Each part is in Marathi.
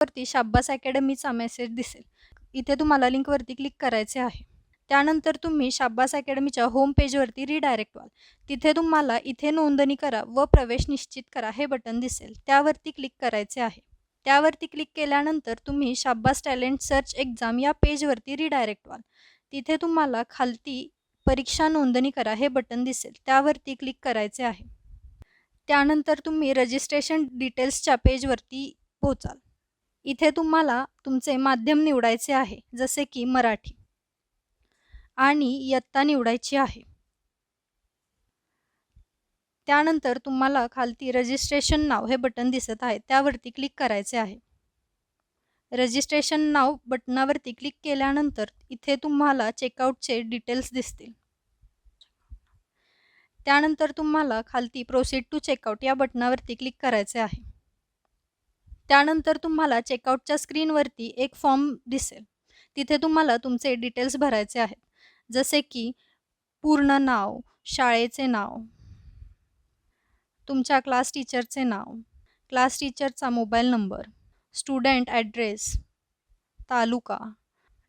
वरती शाब्बास अकॅडमीचा मेसेज दिसेल. इथे तुम्हाला लिंकवरती क्लिक करायचे आहे. त्यानंतर तुम्ही शाब्बास अकॅडमीच्या होम पेजवरती रिडायरेक्ट व्हाल. तिथे तुम्हाला इथे नोंदणी करा व प्रवेश निश्चित करा हे बटन दिसेल. त्यावरती क्लिक करायचे आहे. त्यावरती क्लिक केल्यानंतर तुम्ही शाब्बास टॅलेंट सर्च एक्झाम या पेजवरती रिडायरेक्ट व्हाल. तिथे तुम्हाला खालती परीक्षा नोंदणी करा हे बटन दिसेल. त्यावरती क्लिक करायचे आहे. त्यानंतर तुम्ही रजिस्ट्रेशन डिटेल्सच्या पेजवरती पोचाल इथे तुम्हाला तुमचे माध्यम निवडायचे आहे जसे की मराठी. आणि इयत्ता निवडायची आहे. त्यानंतर तुम्हाला खालती रजिस्ट्रेशन नाव हे बटन दिसत आहे त्यावरती क्लिक करायचे आहे. रजिस्ट्रेशन नाव बटनावरती क्लिक केल्यानंतर इथे तुम्हाला चेकआउटचे डिटेल्स दिसतील. त्यानंतर तुम्हाला खालती प्रोसीड टू चेकआउट या बटनावरती क्लिक करायचे आहे. त्यानंतर तुम्हाला चेकआउटच्या स्क्रीनवरती एक फॉर्म दिसेल. तिथे तुम्हाला तुमचे डिटेल्स भरायचे आहेत. जसे की पूर्ण नाव शाळेचे नाव तुमच्या क्लास टीचरचे नाव class टीचरचा mobile number student address taluka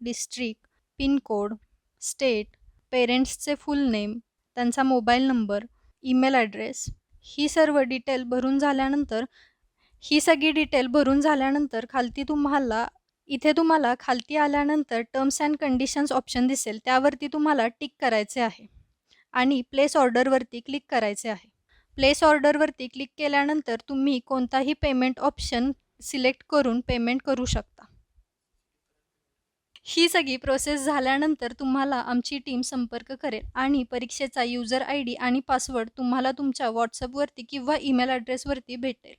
district pincode state पेरेंट्सचे full name त्यांचा मोबाईल नंबर ईमेल ॲड्रेस ही सर्व डिटेल भरून झाल्यानंतर ही सगळी डिटेल भरून झाल्यानंतर खालती तुम्हाला इथे तुम्हाला खालती आल्यानंतर टर्म्स अँड कंडिशन्स ऑप्शन दिसेल. त्यावरती तुम्हाला टिक करायचे आहे आणि प्लेस ऑर्डरवरती क्लिक करायचे आहे. प्लेस ऑर्डरवरती क्लिक केल्यानंतर तुम्ही कोणताही पेमेंट ऑप्शन सिलेक्ट करून पेमेंट करू शकता. ही सगळी प्रोसेस झाल्यानंतर तुम्हाला आमची टीम संपर्क करेल आणि परीक्षेचा युजर आय डी आणि पासवर्ड तुम्हाला तुमच्या व्हॉट्सअपवरती किंवा ईमेल ॲड्रेसवरती भेटेल.